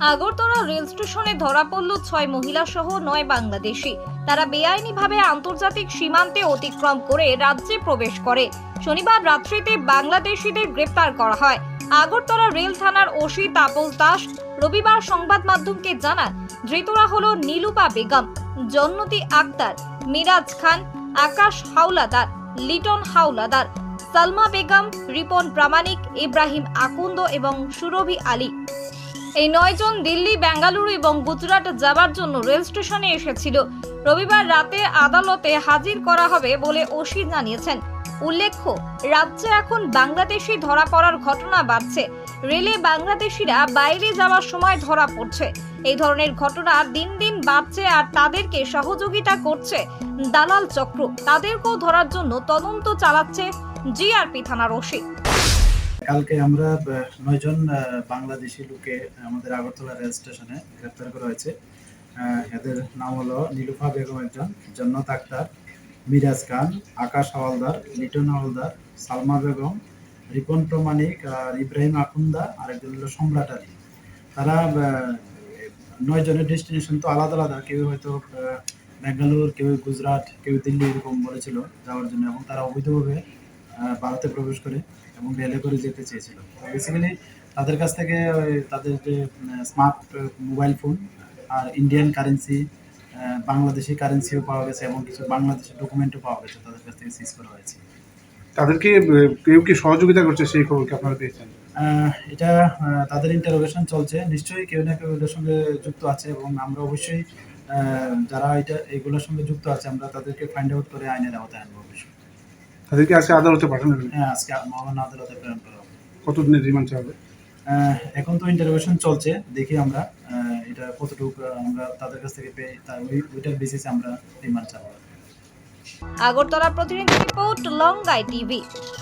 Agartala rail স্টেশনে ধরা পড়ল ছয় মহিলা সহ নয় বাংলাদেশি। তারা বেআইনিভাবে আন্তর্জাতিক সীমান্তে অতিক্রম করে রাজ্যে প্রবেশ করে। শনিবার রাত্রিতে বাংলাদেশিদের গ্রেপ্তার করা হয়। আগরতলা রেল থানার ওসি তাপস দাস রবিবার সংবাদ মাধ্যমকে জানান, ধৃতরা হল নীলুপা বেগম, জন্নতি আক্তার, মিরাজ খান, আকাশ হাওলাদার, লিটন হাওলাদার, সালমা বেগম, রিপন প্রামাণিক, ইব্রাহিম আকুন্দ এবং সুরভি আলী। এই নয়জন দিল্লি, বেঙ্গালুরু এবং গুজরাট যাবার জন্য রেল স্টেশনে এসেছিল। রবিবার রাতে আদালতে হাজির করা হবে বলে ওসি জানিয়েছেন। উল্লেখ্য, রাজ্যে এখন বাংলাদেশি ধরা পড়ার ঘটনা বাড়ছে। রেলে বাংলাদেশিরা বাইরে যাওয়ার সময় ধরা পড়ছে। এই ধরনের ঘটনা দিন দিন বাড়ছে আর তাদেরকে সহযোগিতা করছে দালাল চক্র। তাদেরকেও ধরার জন্য তদন্ত চালাচ্ছে জিআরপি থানার ওসি। কালকে আমরা নয়জন বাংলাদেশি লোকে আমাদের আগরতলা রেল স্টেশনে গ্রেপ্তার করা হয়েছে। এদের নাম হলো নীলুফা বেগম একজন জন্নত আক্তার মিরাজ খান আকাশ হাওয়ালদার লিটন হাওয়ালদার সালমা বেগম রিপন প্রমাণিক আর ইব্রাহিম আকুন্দা আর একজন হলো সম্রাট আলী। তারা নয় জনের ডেস্টিনেশন তো আলাদা আলাদা কেউ হয়তো আহ, বেঙ্গালুরু কেউ গুজরাট কেউ দিল্লি এরকম বলেছিল যাওয়ার জন্য এবং তারা অবৈধভাবে ভারতে প্রবেশ করে এবং রেলে করে যেতে চেয়েছিল। বেসিক্যালি তাদের কাছ থেকে ওই তাদের যে স্মার্ট মোবাইল ফোন আর ইন্ডিয়ান কারেন্সি বাংলাদেশি কারেন্সিও পাওয়া গেছে এবং কিছু বাংলাদেশের ডকুমেন্টও পাওয়া গেছে তাদের কাছ থেকে সিজ করা হয়েছে। তাদেরকে কেউ কি সহযোগিতা করছে সেই খবর কি আপনারা পেয়েছেন? এটা তাদের ইন্টারোগেশন চলছে। নিশ্চয়ই কেউ না কেউ এটার সঙ্গে যুক্ত আছে এবং আমরা অবশ্যই যারা এটা এগুলোর সঙ্গে যুক্ত আছে আমরা তাদেরকে ফাইন্ড আউট করে আইনের আওতায় আনব অবশ্যই। তাদেরকে আজকে আদালতে পাঠানো হ্যাঁ আজকে মহামান্য আদালতে প্রেরণ করা হবে। কতদিনের রিমান্ড চাবে এখন তো ইন্টারভিউশন চলছে দেখি আমরা এটা কতটুকু আমরা তাদের কাছ থেকে পেয়ে তার ওই- ওইটার বেসিসে আমরা রিমান্ড চালাবো আগরতলা প্রতিনিধি রিপোর্ট লঙ্গাই টিভি।